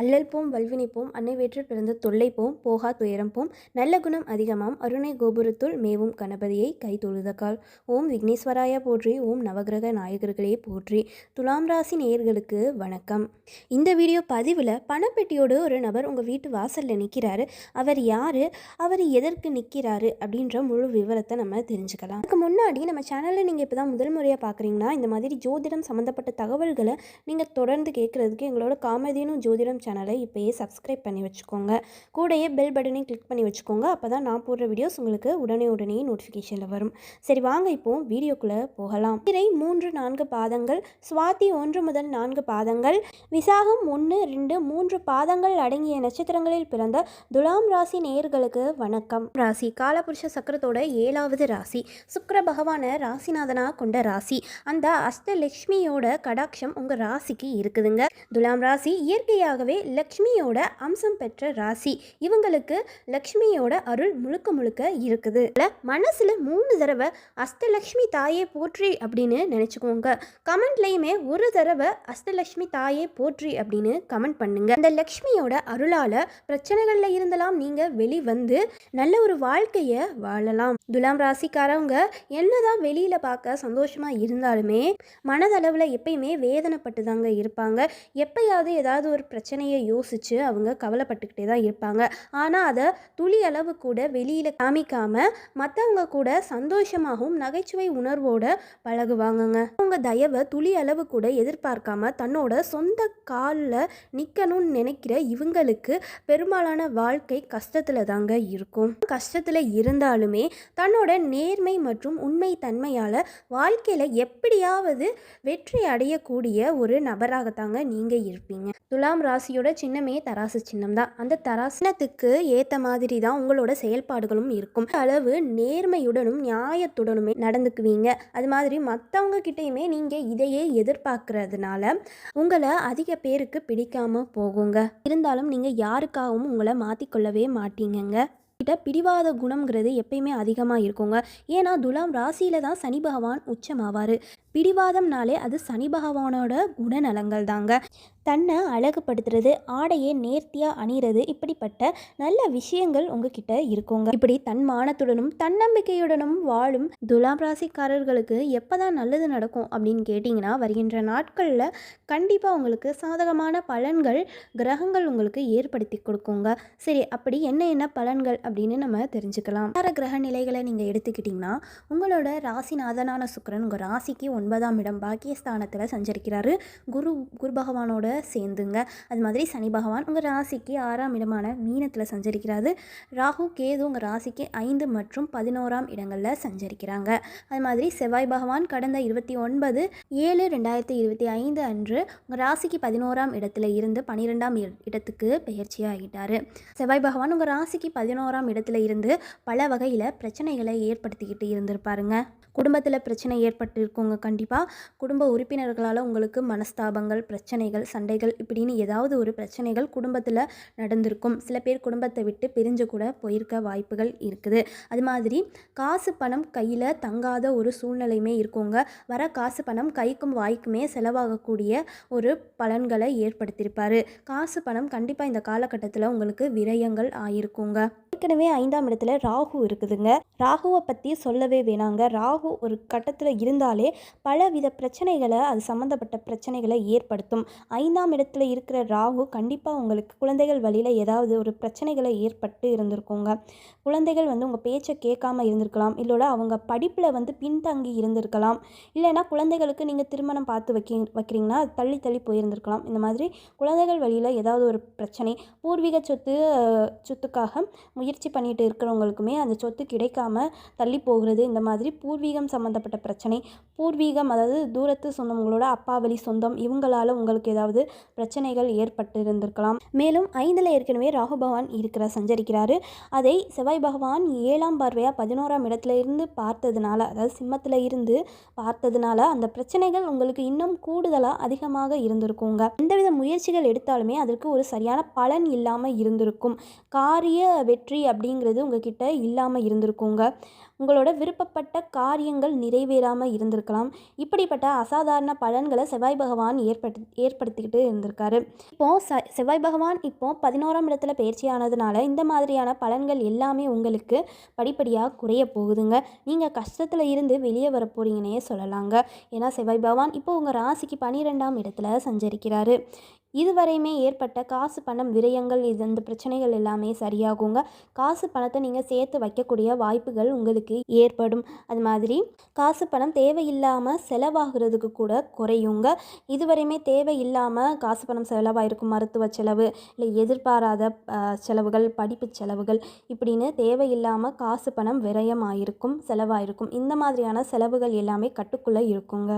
அல்லல் போம் வல்வினை போம் அன்னை வேற்று பிறந்த தொல்லை போம் போகா துயரம் போம் நல்ல குணம் அதிகமாம் அருணை கோபுரத்துள் மேவும் கணபதியை கை தொழுதக்கால் ஓம் விக்னேஸ்வராய போற்றி ஓம் நவகிரக நாயகர்களே போற்றி. துலாம் ராசி நேயர்களுக்கு வணக்கம். இந்த வீடியோ பதிவில் பணப்பெட்டியோடு ஒரு நபர் உங்கள் வீட்டு வாசலில் நிற்கிறாரு அவர் யார்? அவர் எதற்கு நிற்கிறாரு அப்படின்ற முழு விவரத்தை நம்ம தெரிஞ்சுக்கலாம். அதுக்கு முன்னாடி நம்ம சேனலில் நீங்கள் இப்போ தான் முதல் முறையாக பார்க்குறீங்கன்னா இந்த மாதிரி ஜோதிடம் சம்மந்தப்பட்ட தகவல்களை நீங்கள் தொடர்ந்து கேட்குறதுக்கு எங்களோட காமெடினும் ஜோதிடம் சேனலை இப்போயே சப்ஸ்கிரைப் பண்ணி வச்சுக்கோங்க. கூடயே பெல் பட்டனையும் கிளிக் பண்ணி வச்சுக்கோங்க. அப்போ தான் நான் போடுற வீடியோஸ் உங்களுக்கு உடனே உடனே நோட்டிஃபிகேஷனில் வரும். சரி வாங்க இப்போ வீடியோக்குள்ளே போகலாம். திரை மூன்று நான்கு பாதங்கள் சுவாதி ஒன்று முதல் நான்கு பாதங்கள் விசாகம் ஒன்று ரெண்டு மூன்று பாதங்கள் அடங்கிய நட்சத்திரங்களில் பிறந்த துலாம் ராசி நேயர்களுக்கு வணக்கம். ராசி காலபுருஷ சக்கரத்தோட ஏழாவது ராசி. சுக்கர பகவான ராசிநாதனா கொண்ட ராசி. அந்த அஷ்டலக்ஷ்மியோட கடாட்சம் உங்கள் ராசிக்கு இருக்குதுங்க. துலாம் ராசி இயற்கையாகவே லக்ஷ்மியோட அம்சம் பெற்ற ராசி. இவங்களுக்கு லக்ஷ்மியோட அருள் முழுக்க முழுக்க இருக்குது. மனசுல மூணு தடவை அஷ்டலக்ஷ்மி தாயே போற்றி அப்படின்னு நினைச்சுக்கோங்க. கமெண்ட்லயுமே ஒரு தடவை அஷ்டலக்ஷ்மி தாயே போற்றி அப்படின்னு கமெண்ட் பண்ணுங்க. அந்த லக்ஷ்மியோட அருளால பிரச்சனைகள்ல இருந்தெல்லாம் நீங்க வெளிவந்து நல்ல ஒரு வாழ்க்கைய வாழலாம். துலாம் ராசிக்காரவங்க என்னதான் வெளியில பார்க்க சந்தோஷமா இருந்தாலுமே மனதளவில் எப்பயுமே வேதனைப்பட்டு தாங்க இருப்பாங்க. எப்பயாவது ஏதாவது ஒரு பிரச்சனை பிரச்சனையை யோசித்து அவங்க கவலைப்பட்டுக்கிட்டே தான் இருப்பாங்க. ஆனால் அதை துளி அளவு கூட வெளியில் காமிக்காம மற்றவங்க கூட சந்தோஷமாகவும் நகைச்சுவை உணர்வோட பழகுவாங்கங்க. அவங்க தயவை துளி அளவு கூட எதிர்பார்க்காம தன்னோட சொந்த காலில் நிற்கணும்னு நினைக்கிற இவங்களுக்கு பெரும்பாலான வாழ்க்கை கஷ்டத்தில் தாங்க இருக்கும். கஷ்டத்தில் இருந்தாலுமே தன்னோட நேர்மை மற்றும் உண்மை தன்மையால் வாழ்க்கையில் எப்படியாவது வெற்றி அடையக்கூடிய ஒரு நபராகத்தாங்க நீங்கள் இருப்பீங்க. துலாம் ராசியோட சின்னமே தராசு சின்னம் தான். அந்த தராசினத்துக்கு ஏற்ற மாதிரி தான் உங்களோட செயல்பாடுகளும் இருக்கும். அளவு நேர்மையுடனும் நியாயத்துடனுமே நடந்துக்குவீங்க. அது மாதிரி மற்றவங்க கிட்டேயுமே நீங்கள் இதையே எதிர்பார்க்கறதுனால உங்களை அதிக பேருக்கு பிடிக்காமல் போகுங்க. இருந்தாலும் நீங்கள் யாருக்காகவும் உங்களை மாற்றிக்கொள்ளவே மாட்டீங்கங்க. கிட்ட பிடிவாத குணம்ங்கிறது எப்பயுமே அதிகமாக இருக்குங்க. ஏன்னா துலாம் ராசியில தான் சனி பகவான் உச்சமாவார். பிடிவாதம்னாலே அது சனி பகவானோட குணநலங்கள் தாங்க தன்னை அழகுபடுத்துறது ஆடையை நேர்த்தியாக அணிகிறது இப்படிப்பட்ட நல்ல விஷயங்கள் உங்ககிட்ட இருக்குங்க. இப்படி தன்மானத்துடனும் தன்னம்பிக்கையுடனும் வாழும் துலாம் ராசிக்காரர்களுக்கு எப்போ தான் நல்லது நடக்கும் அப்படின்னு கேட்டிங்கன்னா வருகின்ற நாட்களில் கண்டிப்பாக உங்களுக்கு சாதகமான பலன்கள் கிரகங்கள் உங்களுக்கு ஏற்படுத்தி கொடுக்குங்க. சரி அப்படி என்ன என்ன பலன்கள் அப்படின்னு நம்ம தெரிஞ்சுக்கலாம். வார கிரக நிலைகளை நீங்கள் எடுத்துக்கிட்டிங்கன்னா உங்களோட ராசிநாதனான சுக்கிரன் உங்கள் ராசிக்கு ஒன்று ஒன்பதாம் இடம் பாக்கியஸ்தானத்தில் சஞ்சரிக்கிறாரு. குரு குரு பகவானோட சேர்ந்துங்க. அது மாதிரி சனி பகவான் உங்கள் ராசிக்கு ஆறாம் இடமான மீனத்தில் சஞ்சரிக்கிறாரு. ராகு கேது உங்கள் ராசிக்கு ஐந்து மற்றும் பதினோராம் இடங்களில் சஞ்சரிக்கிறாங்க. அது மாதிரி செவ்வாய் பகவான் கடந்த இருபத்தி ஒன்பது ஏழு ரெண்டாயிரத்தி இருபத்தி ஐந்து அன்று உங்கள் ராசிக்கு பதினோராம் இடத்துல இருந்து பனிரெண்டாம் இடத்துக்கு பெயர்ச்சி ஆகிட்டார் செவ்வாய் பகவான் உங்கள் ராசிக்கு பதினோராம் இடத்துல இருந்து பல வகையில் பிரச்சனைகளை ஏற்படுத்திக்கிட்டு இருந்திருப்பாருங்க. குடும்பத்தில் பிரச்சனை ஏற்பட்டு இருக்குங்க கண்டிப்பாக குடும்ப உறுப்பினர்களால் உங்களுக்கு மனஸ்தாபங்கள் பிரச்சனைகள் சண்டைகள் இப்படின்னு ஏதாவது ஒரு பிரச்சனைகள் குடும்பத்தில் நடந்திருக்கும். சில பேர் குடும்பத்தை விட்டு பிரிஞ்சு கூட போயிருக்க வாய்ப்புகள் இருக்குது. அது மாதிரி காசு பணம் கையில் தங்காத ஒரு சூழ்நிலையுமே இருக்குங்க. வர காசு பணம் கைக்கும் வாய்க்குமே செலவாகக்கூடிய ஒரு பலன்களை ஏற்படுத்தியிருப்பார். காசு பணம் கண்டிப்பாக இந்த காலகட்டத்தில் உங்களுக்கு விரயங்கள் ஆயிருக்குங்க. ஏற்கனவே ஐந்தாம் இடத்துல ராகு இருக்குதுங்க. ராகுவை பற்றி சொல்லவே வேணாங்க. ராகு ஒரு கட்டத்தில் இருந்தாலே பலவித பிரச்சனைகளை அது சம்மந்தப்பட்ட பிரச்சனைகளை ஏற்படுத்தும். ஐந்தாம் இடத்துல இருக்கிற ராகு கண்டிப்பாக உங்களுக்கு குழந்தைகள் வழியில் ஏதாவது ஒரு பிரச்சனைகளை ஏற்பட்டு இருந்திருக்குங்க. குழந்தைகள் வந்து உங்கள் பேச்சை கேட்காம இருந்திருக்கலாம். இல்லோட அவங்க படிப்பில் வந்து பின்தங்கி இருந்திருக்கலாம். இல்லைன்னா குழந்தைகளுக்கு நீங்கள் திருமணம் பார்த்து வைக்க வைக்கிறீங்கன்னா அது தள்ளி தள்ளி போயிருந்திருக்கலாம். இந்த மாதிரி குழந்தைகள் வழியில் ஏதாவது ஒரு பிரச்சனை பூர்வீக சொத்து சொத்துக்காக முயற்சி பண்ணிட்டு இருக்கிறவங்களுக்குமே அந்த சொத்து கிடைக்காம தள்ளி போகிறது இந்த மாதிரி பூர்வீகம் சம்மந்தப்பட்ட பிரச்சனை பூர்வீகம் அதாவது தூரத்து சொந்தங்களோட அப்பா வழி சொந்தம் இவங்களால் உங்களுக்கு ஏதாவது பிரச்சனைகள் ஏற்பட்டு இருந்திருக்கலாம் மேலும் ஐந்தில் ஏற்கனவே ராகு பகவான் இருக்கிற சஞ்சரிக்கிறாரு. அதை செவ்வாய் பகவான் ஏழாம் பார்வையாக பதினோராம் இடத்துல இருந்து பார்த்ததுனால அதாவது சிம்மத்தில் இருந்து பார்த்ததுனால அந்த பிரச்சனைகள் உங்களுக்கு இன்னும் கூடுதலாக அதிகமாக இருந்திருக்குங்க. எந்தவித முயற்சிகள் எடுத்தாலுமே அதற்கு ஒரு சரியான பலன் இல்லாமல் இருந்திருக்கும். காரிய வெற்றி அப்படிங்கிறது உங்ககிட்ட இல்லாமல் இருந்திருக்குங்க. உங்களோட விருப்பப்பட்ட காரியங்கள் நிறைவேறாமல் இருந்திருக்கலாம். இப்படிப்பட்ட அசாதாரண பலன்களை செவ்வாய் பகவான் ஏற்படுத்தி ஏற்படுத்திக்கிட்டு இருந்திருக்காரு. இப்போது ச செவ்வாய் பகவான் இப்போது பதினோராம் இடத்துல பயிற்சியானதுனால இந்த மாதிரியான பலன்கள் எல்லாமே உங்களுக்கு படிப்படியாக குறைய போகுதுங்க. நீங்கள் கஷ்டத்தில் இருந்து வெளியே வர போகிறீங்கன்னே சொல்லலாங்க. ஏன்னா செவ்வாய் பகவான் இப்போ உங்கள் ராசிக்கு பனிரெண்டாம் இடத்துல சஞ்சரிக்கிறாரு. இதுவரையுமே ஏற்பட்ட காசு பணம் விரயங்கள் இது இந்த பிரச்சனைகள் எல்லாமே சரியாகுங்க. காசு பணத்தை நீங்கள் சேர்த்து வைக்கக்கூடிய வாய்ப்புகள் உங்களுக்கு ஏற்படும். அது மாதிரி காசு பணம் தேவையில்லாமல் செலவாகிறதுக்கு கூட குறையுங்க. இதுவரையுமே தேவையில்லாமல் காசு பணம் செலவாயிருக்கும் மருத்துவ செலவு இல்லை எதிர்பாராத செலவுகள் படிப்பு செலவுகள் இப்படின்னு தேவையில்லாமல் காசு பணம் விரயமாயிருக்கும் செலவாயிருக்கும். இந்த மாதிரியான செலவுகள் எல்லாமே கட்டுக்குள்ளே இருக்குங்க.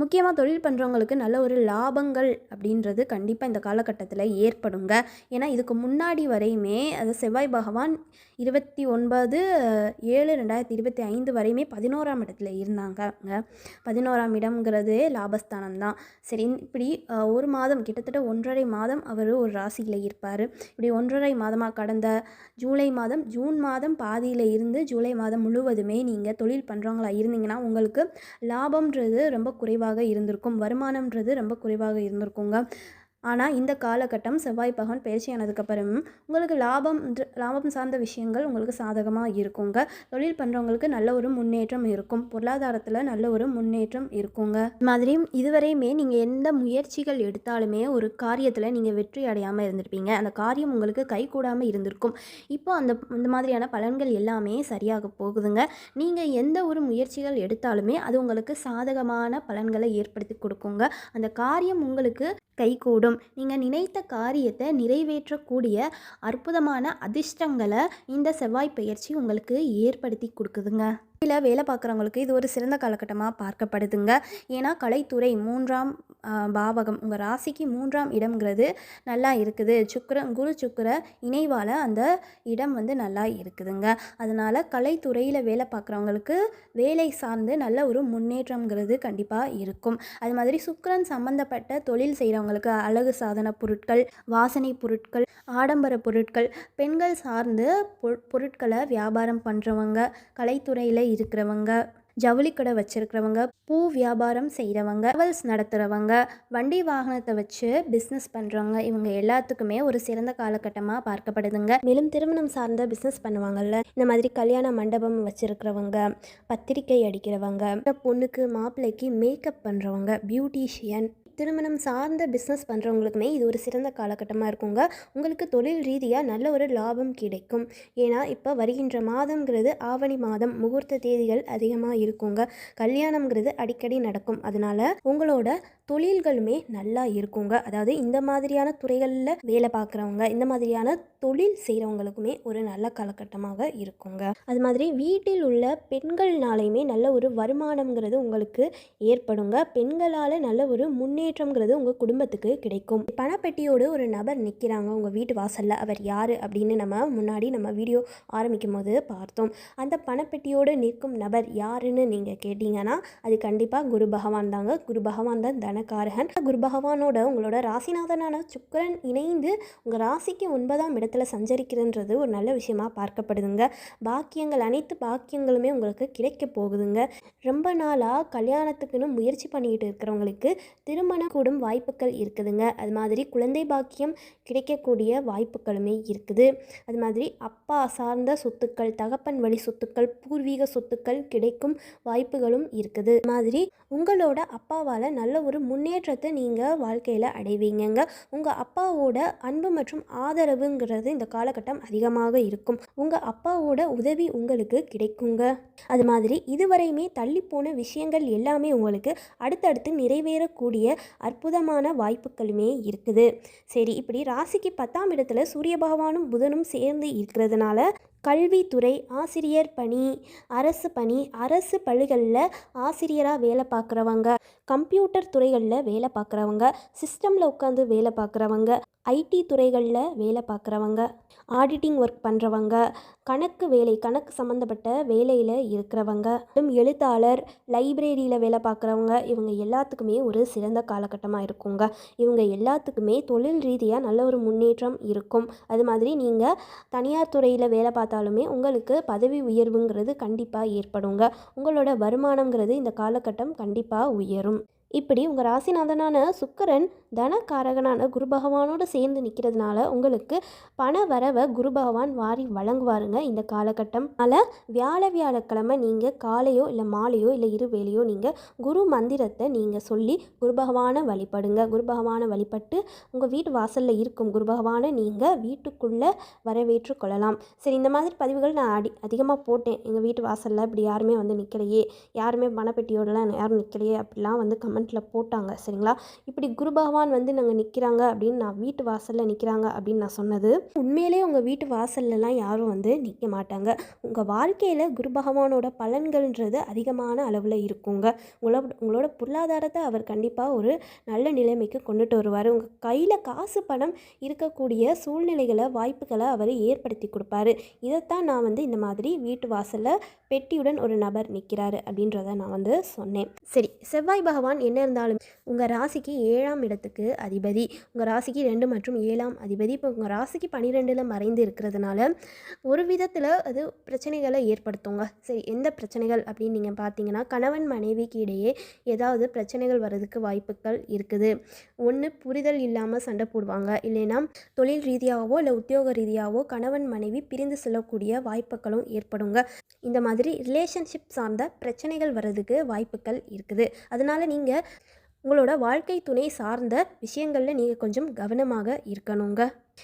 முக்கியமாக தொழில் பண்ணுறவங்களுக்கு நல்ல ஒரு லாபங்கள் அப்படின்றது கண்டிப்பாக இந்த காலகட்டத்தில் ஏற்படுங்க. ஏன்னா இதுக்கு முன்னாடி வரையுமே அது செவ்வாய் பகவான் இருபத்தி ஒன்பது ஏழு ரெண்டாயிரத்தி இருபத்தி ஐந்து வரையுமே பதினோராம் இடத்துல இருந்தாங்கங்க. பதினோராம் இடம்ங்கிறது லாபஸ்தானம் தான். சரி இப்படி ஒரு மாதம் கிட்டத்தட்ட ஒன்றரை மாதம் அவர் ஒரு ராசியில் இருப்பார். இப்படி ஒன்றரை மாதமாக கடந்த ஜூலை மாதம் ஜூன் மாதம் பாதியில் இருந்து ஜூலை மாதம் முழுவதுமே நீங்கள் தொழில் பண்ணுறவங்களா இருந்தீங்கன்னா உங்களுக்கு லாபம்ன்றது ரொம்ப குறைவாக இருந்திருக்கும். வருமானம்ன்றது ரொம்ப குறைவாக இருந்திருக்குங்க. ஆனால் இந்த காலகட்டம் செவ்வாய் பகவான் பயிற்சியானதுக்கப்புறம் உங்களுக்கு லாபம் லாபம் சார்ந்த விஷயங்கள் உங்களுக்கு சாதகமாக இருக்குங்க. தொழில் பண்ணுறவங்களுக்கு நல்ல ஒரு முன்னேற்றம் இருக்கும். பொருளாதாரத்தில் நல்ல ஒரு முன்னேற்றம் இருக்குங்க. மாதிரி இதுவரையுமே நீங்கள் எந்த முயற்சிகள் எடுத்தாலுமே ஒரு காரியத்தில் நீங்கள் வெற்றி அடையாமல் இருந்திருப்பீங்க. அந்த காரியம் உங்களுக்கு கை கூடாமல் இருந்திருக்கும். இப்போ அந்த இந்த மாதிரியான பலன்கள் எல்லாமே சரியாக போகுதுங்க. நீங்கள் எந்த ஒரு முயற்சிகள் எடுத்தாலுமே அது உங்களுக்கு சாதகமான பலன்களை ஏற்படுத்தி கொடுக்குங்க. அந்த காரியம் உங்களுக்கு கைகூடும். நீங்கள் நினைத்த காரியத்தை நிறைவேற்றக்கூடிய அற்புதமான அதிர்ஷ்டங்களை இந்த செவ்வாய் பயிற்சி உங்களுக்கு ஏற்படுத்தி கொடுக்குதுங்க. இதில் வேலை பார்க்குறவங்களுக்கு இது ஒரு சிறந்த காலகட்டமாக பார்க்கப்படுதுங்க. ஏன்னா கலைத்துறை மூன்றாம் பாவகம் உங்கள் ராசிக்கு மூன்றாம் இடம்ங்கிறது நல்லா இருக்குது. சுக்கிர குரு சுக்கர இணைவால் அந்த இடம் வந்து நல்லா இருக்குதுங்க. அதனால் கலைத்துறையில் வேலை பார்க்குறவங்களுக்கு வேலை சார்ந்து நல்ல ஒரு முன்னேற்றம்ங்கிறது கண்டிப்பாக இருக்கும். அது மாதிரி சுக்கரன் சம்மந்தப்பட்ட தொழில் செய்கிறவங்களுக்கு அழகு சாதன பொருட்கள் வாசனை பொருட்கள் ஆடம்பர பொருட்கள் பெண்கள் சார்ந்து பொ- பொருட்களை வியாபாரம் பண்ணுறவங்க கலைத்துறையில் இருக்கிறவங்க ஜவுளி கடை வச்சுருக்கிறவங்க பூ வியாபாரம் செய்கிறவங்க ட்ராவல்ஸ் நடத்துகிறவங்க வண்டி வாகனத்தை வச்சு பிஸ்னஸ் பண்ணுறவங்க இவங்க எல்லாத்துக்குமே ஒரு சிறந்த காலகட்டமாக பார்க்கப்படுதுங்க. மேலும் திருமணம் சார்ந்த பிஸ்னஸ் பண்ணுவாங்கல்ல இந்த மாதிரி கல்யாண மண்டபம் வச்சுருக்கிறவங்க பத்திரிக்கை அடிக்கிறவங்க பொண்ணுக்கு மாப்பிள்ளைக்கு மேக்கப் பண்ணுறவங்க பியூட்டிஷியன் திருமணம் சார்ந்த பிஸ்னஸ் பண்ணுறவங்களுக்குமே இது ஒரு சிறந்த காலகட்டமாக இருக்குங்க. உங்களுக்கு தொழில் ரீதியாக நல்ல ஒரு லாபம் கிடைக்கும். ஏன்னா இப்போ வருகின்ற மாதம்ங்கிறது ஆவணி மாதம் முகூர்த்த தேதிகள் அதிகமாக இருக்குங்க. கல்யாணம்ங்கிறது அடிக்கடி நடக்கும். அதனால உங்களோட தொழில்களுமே நல்லா இருக்குங்க. அதாவது இந்த மாதிரியான துறைகளில் வேலை பார்க்குறவங்க இந்த மாதிரியான தொழில் செய்கிறவங்களுக்குமே ஒரு நல்ல காலகட்டமாக இருக்குங்க. அது மாதிரி வீட்டில் உள்ள பெண்கள்னாலையுமே நல்ல ஒரு வருமானம்ங்கிறது உங்களுக்கு ஏற்படுங்க. பெண்களால் நல்ல ஒரு முன்னேற்றம்ங்கிறது உங்கள் குடும்பத்துக்கு கிடைக்கும். பணப்பெட்டியோடு ஒரு நபர் நிற்கிறாங்க உங்கள் வீட்டு வாசலில் அவர் யார் அப்படின்னு நம்ம முன்னாடி நம்ம வீடியோ ஆரம்பிக்கும் போது பார்த்தோம். அந்த பணப்பெட்டியோடு நிற்கும் நபர் யாருன்னு நீங்கள் கேட்டிங்கன்னா அது கண்டிப்பாக குரு பகவான் தாங்க. குரு பகவான் தான் தனகாரகன் குரு பகவானோட உங்களோட ராசிநாதனான சுக்கிரன் இணைந்து உங்கள் ராசிக்கு ஒன்பதாம் இடத்துல சஞ்சரிக்கிறன்றது ஒரு நல்ல விஷயமாக பார்க்கப்படுதுங்க. பாக்கியங்கள் அனைத்து பாக்கியங்களுமே உங்களுக்கு கிடைக்க போகுதுங்க. ரொம்ப நாளாக கல்யாணத்துக்குன்னு முயற்சி பண்ணிக்கிட்டு இருக்கிறவங்களுக்கு திரும்ப திருமணம் கூடும் வாய்ப்புகள் இருக்குதுங்க. அது மாதிரி குழந்தை பாக்கியம் கிடைக்கக்கூடிய வாய்ப்புகளுமே இருக்குது. அது மாதிரி அப்பா சார்ந்த சொத்துக்கள் தகப்பன் வழி சொத்துக்கள் பூர்வீக சொத்துக்கள் கிடைக்கும் வாய்ப்புகளும் இருக்குது. மாதிரி உங்களோட அப்பாவால் நல்ல ஒரு முன்னேற்றத்தை நீங்கள் வாழ்க்கையில் அடைவீங்கங்க. உங்கள் அப்பாவோட அன்பு மற்றும் ஆதரவுங்கிறது இந்த காலகட்டம் அதிகமாக இருக்கும். உங்கள் அப்பாவோட உதவி உங்களுக்கு கிடைக்குங்க. அது மாதிரி இதுவரையுமே தள்ளி போன விஷயங்கள் எல்லாமே உங்களுக்கு அடுத்தடுத்து நிறைவேறக்கூடிய அற்புதமான வாய்ப்புகளுமே இருக்குது. சரி இப்படி ராசிக்கு பத்தாம் இடத்துல சூரிய பகவானும் புதனும் சேர்ந்து இருக்கிறதுனால கல்வித்துறை ஆசிரியர் பணி அரசு பணி அரசு பள்ளிகளில் ஆசிரியராக வேலை பார்க்குறவங்க கம்ப்யூட்டர் துறைகளில் வேலை பார்க்குறவங்க சிஸ்டமில் உட்காந்து வேலை பார்க்குறவங்க ஐடி துறைகளில் வேலை பார்க்குறவங்க ஆடிட்டிங் ஒர்க் பண்ணுறவங்க கணக்கு வேலை கணக்கு சம்மந்தப்பட்ட வேலையில் இருக்கிறவங்க மற்றும் எழுத்தாளர் லைப்ரரியில் வேலை பார்க்குறவங்க இவங்க எல்லாத்துக்குமே ஒரு சிறந்த காலகட்டமாக இருக்குங்க. இவங்க எல்லாத்துக்குமே தொழில் ரீதியாக நல்ல ஒரு முன்னேற்றம் இருக்கும். அது மாதிரி நீங்கள் தனியார் துறையில் வேலை பார்த்தாலுமே உங்களுக்கு பதவி உயர்வுங்கிறது கண்டிப்பாக ஏற்படுங்க. உங்களோட வருமானங்கிறது இந்த காலகட்டம் கண்டிப்பாக உயரும். இப்படி உங்கள் ராசிநாதனான சுக்கரன் தனக்காரகனான குரு பகவானோடு சேர்ந்து நிற்கிறதுனால உங்களுக்கு பண வரவை குரு பகவான் வாரி வழங்குவாருங்க. இந்த காலகட்டம் அதனால் வியாழ வியாழக்கிழமை நீங்கள் காலையோ இல்லை மாலையோ இல்லை இரு வேளையோ நீங்கள் குரு மந்திரத்தை நீங்கள் சொல்லி குரு பகவானை வழிபடுங்க. குரு பகவானை வழிபட்டு உங்கள் வீட்டு வாசலில் இருக்கும் குரு பகவானை நீங்கள் வீட்டுக்குள்ளே வரவேற்று கொள்ளலாம். சரி இந்த மாதிரி பதிவுகள் நான் அடி அதிகமாக போட்டேன். எங்கள் வீட்டு வாசலில் இப்படி யாருமே வந்து நிற்கலையே யாருமே பணப்பெட்டியோடலாம் யாரும் நிற்கலையே அப்படிலாம் வந்து கமெண்ட்டில் போட்டாங்க சரிங்களா? இப்படி குரு பகவான் வந்து நாங்கள் நிற்கிறாங்க அப்படின்னு நான் வீட்டு வாசலில் நிற்கிறாங்க அப்படின்னு நான் சொன்னது. உண்மையிலே உங்கள் வீட்டு வாசல்லலாம் யாரும் வந்து நிற்க மாட்டாங்க. உங்கள் வாழ்க்கையில் குரு பகவானோட பலன்கள்ன்றது அதிகமான அளவில் இருக்குங்க. உங்களோட உங்களோட பொருளாதாரத்தை அவர் கண்டிப்பாக ஒரு நல்ல நிலைமைக்கு கொண்டுட்டு வருவார். உங்கள் கையில் காசு பணம் இருக்கக்கூடிய சூழ்நிலைகளை வாய்ப்புகளை அவர் ஏற்படுத்தி கொடுப்பாரு. இதைத்தான் நான் வந்து இந்த மாதிரி வீட்டு வாசலில் பெட்டியுடன் ஒரு நபர் நிற்கிறாரு அப்படின்றத நான் வந்து சொன்னேன். சரி செவ்வாய் பகவான் என்ன இருந்தாலும் உங்கள் ராசிக்கு ஏழாம் இடத்துக்கு அதிபதி. உங்கள் ராசிக்கு ரெண்டு மற்றும் ஏழாம் அதிபதி. இப்போ உங்கள் ராசிக்கு பன்னிரெண்டில் மறைந்து இருக்கிறதுனால ஒரு விதத்தில் அது பிரச்சனைகளை ஏற்படுத்துங்க. சரி எந்த பிரச்சனைகள் அப்படின்னு நீங்கள் பார்த்தீங்கன்னா கணவன் மனைவிக்கு இடையே ஏதாவது பிரச்சனைகள் வர்றதுக்கு வாய்ப்புகள் இருக்குது. ஒன்று புரிதல் இல்லாமல் சண்டை போடுவாங்க. இல்லைன்னா தொழில் ரீதியாகவோ இல்லை உத்தியோக ரீதியாகவோ கணவன் மனைவி பிரிந்து செல்லக்கூடிய வாய்ப்புகளும் ஏற்படுங்க. இந்த மாதிரி ரிலேஷன்ஷிப் சார்ந்த பிரச்சனைகள் வர்றதுக்கு வாய்ப்புகள் இருக்குது. அதனால் நீங்கள் உங்களோட வாழ்க்கை துணை சார்ந்த விஷயங்களில் நீங்கள் கொஞ்சம் கவனமாக இருக்கணுங்க.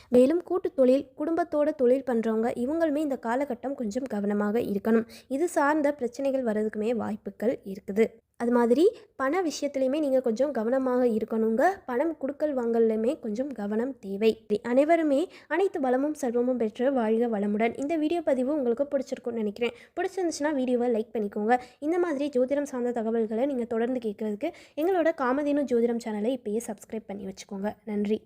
மேலும் கூட்டு தொழில் குடும்பத்தோட தொழில் பண்ணுறவங்க இவங்களுமே இந்த காலகட்டம் கொஞ்சம் கவனமாக இருக்கணும். இது சார்ந்த பிரச்சனைகள் வர்றதுக்குமே வாய்ப்புகள் இருக்குது. அது மாதிரி பண விஷயத்துலையுமே நீங்கள் கொஞ்சம் கவனமாக இருக்கணுங்க. பணம் கொடுக்கல் வாங்கல்லையுமே கொஞ்சம் கவனம் தேவை. அனைவருமே அனைத்து வளமும் செல்வமும் பெற்று வாழ்க வளமுடன். இந்த வீடியோ பதிவு உங்களுக்கு பிடிச்சிருக்கும்னு நினைக்கிறேன். பிடிச்சிருந்துச்சுன்னா வீடியோவை லைக் பண்ணிக்கோங்க. இந்த மாதிரி ஜோதிடம் சார்ந்த தகவல்களை நீங்கள் தொடர்ந்து கேட்குறதுக்கு எங்களோட காமதேனு ஜோதிடம் சேனலை இப்போயே சப்ஸ்கிரைப் பண்ணி வச்சுக்கோங்க. நன்றி.